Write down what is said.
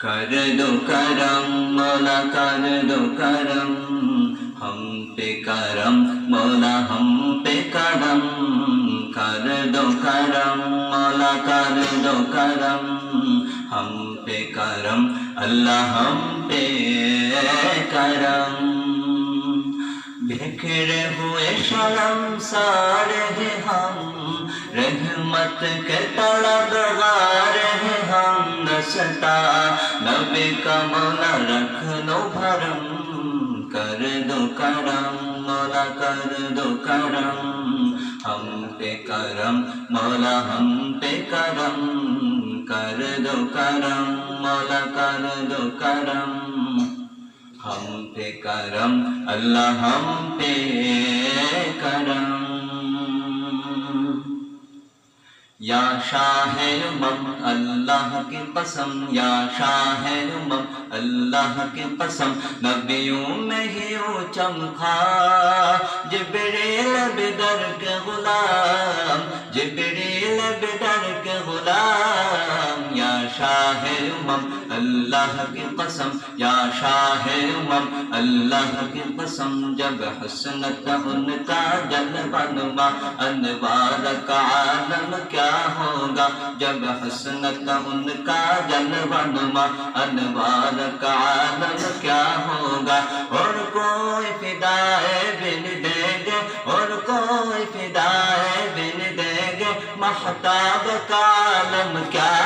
कर दो करम मौला कर। दो करम हम पे करम मौला हम पे करम कर। दो करम मौला कर। दो करम हम पे करम अल्लाह हम पे करम बिखरे हुए शरम सारे हम, रहमत के हैं हम नसता नबी का मौला रख लो भरम कर दो करम मौला कर दो करम हम पे करम मौला हम पे करम कर दो करम मौला कर दो करम हम पे करम अल्लाह हम पे या शाह उमम अल्लाह की कसम या शाह उमम अल्लाह की कसम नबियों में ही वो चमका जिब्रील बिदर के गुलाम जिब्रील बिदर के गुलाम। या शाह उमम अल्लाह की कसम। या शाह उमम अल्लाह की कसम। जब हसनत उनका जलवा अनवार का आलम क्या होगा? जब हसनत उनका जलवा अनवार का आलम क्या होगा? और कोई फिदाए बिन देंगे, और कोई फिदाए बिन देंगे, महताब का आलम क्या